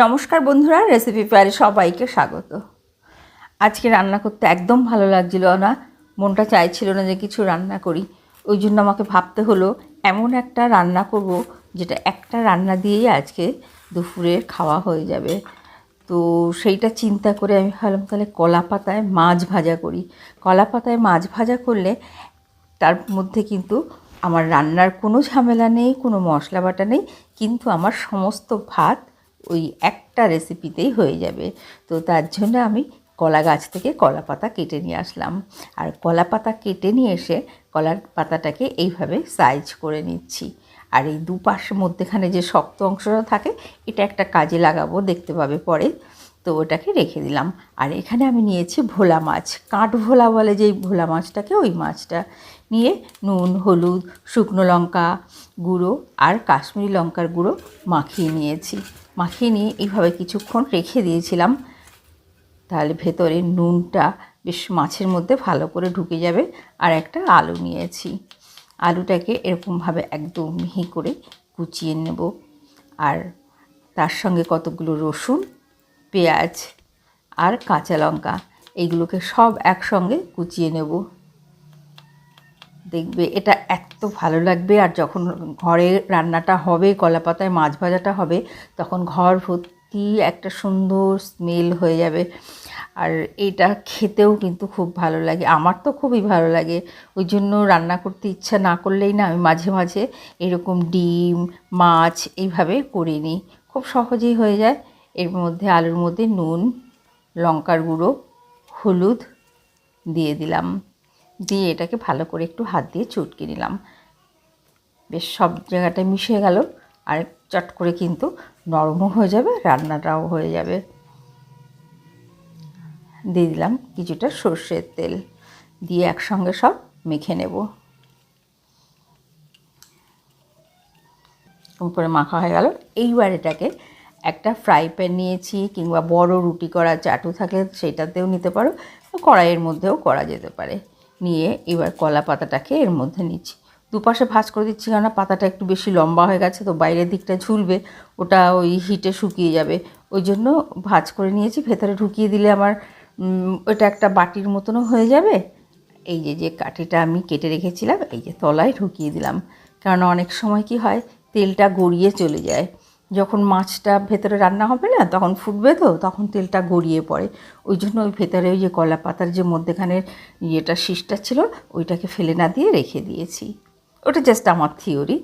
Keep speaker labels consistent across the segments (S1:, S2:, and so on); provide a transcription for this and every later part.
S1: নমস্কার বন্ধুরা রেসিপি প্যারে সবাইকে স্বাগত। আজকে রান্না করতে একদম ভালো লাগছিল না, মনটা চাইছিল না যে কিছু রান্না করি। ওই জন্য আমাকে ভাবতে হলো, এমন একটা রান্না করব যেটা একটা রান্না দিয়েই আজকে দুপুরে খাওয়া হয়ে যাবে। তো সেইটা চিন্তা করে আমি ভাবলাম তাহলে কলা পাতায় মাছ ভাজা করি। কলা পাতায় মাছ ভাজা করলে তার মধ্যে কিন্তু আমার রান্নার কোনো ঝামেলা নেই, কোনো মশলা বাটা নেই, কিন্তু আমার সমস্ত ভাত ওই একটা রেসিপিতেই হয়ে যাবে। তো তার জন্য আমি কলা গাছ থেকে কলা পাতা কেটে নিয়ে আসলাম। আর কলা পাতা কেটে নিয়ে এসে কলার পাতাটাকে এইভাবে সাইজ করে নিচ্ছি। আর এই দুপাশের মধ্যেখানে যে শক্ত অংশটা থাকে, এটা একটা কাজে লাগাবো, দেখতে পাবে পরে। তো ওটাকে রেখে দিলাম। আর এখানে আমি নিয়েছি ভোলা মাছ। কাঠ ভোলা বলে যেই ভোলা মাছটাকে, ওই মাছটা নিয়ে নুন, হলুদ, শুকনো লঙ্কা গুঁড়ো আর কাশ্মীরি লঙ্কার গুঁড়ো মাখিয়ে নিয়েছি। মাখিয়ে নিয়ে এইভাবে কিছুক্ষণ রেখে দিয়েছিলাম। তাহলে ভেতরে নুনটা বেশ মাছের মধ্যে ভালো করে ঢুকে যাবে। আর একটা আলু নিয়েছি। আলুটাকে এরকমভাবে একদম মিহি করে কুচিয়ে নেব। আর তার সঙ্গে কতগুলো রসুন, পেঁয়াজ আর কাঁচা লঙ্কা, এইগুলোকে সব একসঙ্গে কুচিয়ে নেব। দেখবে, এটা এত ভালো লাগবে। আর যখন ঘরে রান্নাটা হবে কলা পাতায় মাছ ভাজাটা হবে, তখন ঘর ভর্তি একটা সুন্দর স্মেল হয়ে যাবে। আর এটা খেতেও কিন্তু খুব ভালো লাগে। আমার তো খুবই ভালো লাগে। ওই জন্য রান্না করতে ইচ্ছা না করলেই না আমি মাঝে মাঝে এরকম ডিম, মাছ এইভাবে করে নিই। খুব সহজেই হয়ে যায়। এর মধ্যে আলুর মধ্যে নুন, লঙ্কার গুঁড়ো, হলুদ দিয়ে দিলাম। দিয়ে এটাকে ভালো করে একটু হাত দিয়ে চটকে নিলাম। বেশ সব জায়গাটায় মিশে গেল আর চট করে কিন্তু নরমও হয়ে যাবে, রান্নাটাও হয়ে যাবে। দিয়ে দিলাম কিছুটা সর্ষের তেল, দিয়ে একসঙ্গে সব মেখে নেব। উপরে মাখা হয়ে গেল। এইবার এটাকে একটা ফ্রাই প্যান নিয়েছি কিংবা বড় রুটি করা চাটু থাকলে সেটাতেও নিতে পারো, কড়াইয়ের মধ্যেও করা যেতে পারে। নিয়ে এবার কলা পাতাটাকে এর মধ্যে নিচ্ছি। দুপাশে ভাজ করে দিচ্ছি কেননা পাতাটা একটু বেশি লম্বা হয়ে গেছে, তো বাইরের দিকটা ঝুলবে, ওটা ওই হিটে শুকিয়ে যাবে। ওই জন্য ভাজ করে নিয়েছি, ভেতরে ঢুকিয়ে দিলে আমার ওটা একটা বাটির মতনও হয়ে যাবে। এই যে যে কাঠিটা আমি কেটে রেখেছিলাম, এই যে তলায় ঢুকিয়ে দিলাম। কারণ অনেক সময় কি হয়, তেলটা গড়িয়ে চলে যায়। যখন মাছটা ভেতরে রান্না হবে না, তখন ফুটবে তো, তখন তেলটা গড়িয়ে পড়ে। ওই জন্য ওই ভেতরে ওই যে কলা পাতার যে মধ্যেখানের ইয়েটা শীষটা ছিল, ওইটাকে ফেলে না দিয়ে রেখে দিয়েছি। ওটা জাস্ট আমার থিওরি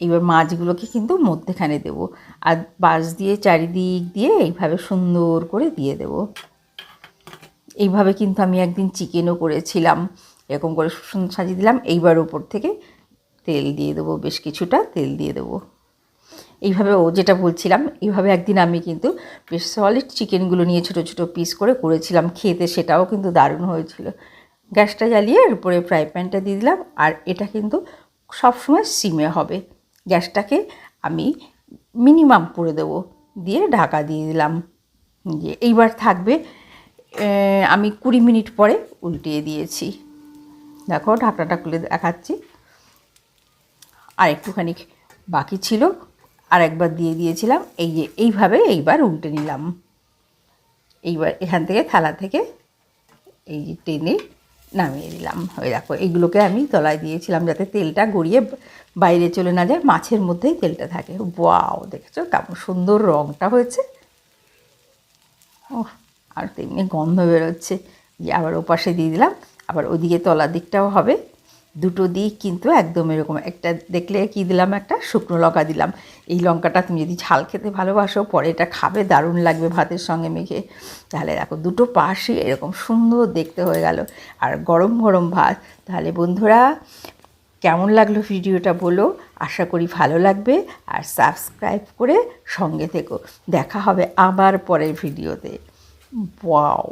S1: এবার মাছগুলোকে কিন্তু মধ্যেখানে দেব। আর বাঁশ দিয়ে চারিদিক দিয়ে এইভাবে সুন্দর করে দিয়ে দেব। এইভাবে কিন্তু আমি একদিন চিকেনও করেছিলাম। এরকম করে সাজিয়ে দিলাম। এইবার ওপর থেকে তেল দিয়ে দেবো, বেশ কিছুটা তেল দিয়ে দেবো। এইভাবে ও যেটা বলছিলাম, এইভাবে একদিন আমি কিন্তু বেশ সলিড চিকেনগুলো নিয়ে ছোটো ছোটো পিস করে করেছিলাম খেতে, সেটাও কিন্তু দারুণ হয়েছিল। গ্যাসটা জ্বালিয়ে এর উপরে ফ্রাই প্যানটা দিয়ে দিলাম, আর এটা কিন্তু সবসময় সিমে হবে। গ্যাসটাকে আমি মিনিমাম করে দেবো, দিয়ে ঢাকা দিয়ে দিলাম। যে এইবার থাকবে আমি কুড়ি মিনিট পরে উল্টিয়ে দিয়েছি। দেখো, ঢাকনাটা খুলে দেখাচ্ছি। আর একটুখানি বাকি ছিল আর একবার দিয়ে দিয়েছিলাম। এই যে এইভাবে এইবার উল্টে নিলাম। এইবার এখান থেকে থালা থেকে এই যে টেনে নামিয়ে দিলাম। ওই দেখো, এইগুলোকে আমি তলায় দিয়েছিলাম যাতে তেলটা গড়িয়ে বাইরে চলে না যায়, মাছের মধ্যেই তেলটা থাকে। ওয়াও, দেখেছ কেমন সুন্দর রঙটা হয়েছে। ও আর তেমনি গন্ধ বেরোচ্ছে। আবার ওপাশে দিয়ে দিলাম, আবার ওদিকে তলার দিকটাও হবে। দুটো দিক কিন্তু একদম এরকম। একটা দেখলে কি দিলাম? একটা শুকনো লঙ্কা দিলাম। এই লঙ্কাটা তুমি যদি ঝাল খেতে ভালোবাসো, পরে এটা খাবে, দারুণ লাগবে ভাতের সঙ্গে মেখে। তাহলে দেখো, দুটো পাশই এরকম সুন্দর দেখতে হয়ে গেল। আর গরম গরম ভাত। তাহলে বন্ধুরা, কেমন লাগল ভিডিওটা বলো। আশা করি ভালো লাগবে। আর সাবস্ক্রাইব করে সঙ্গে থেকো। দেখা হবে আবার পরের ভিডিওতে। ওয়াও!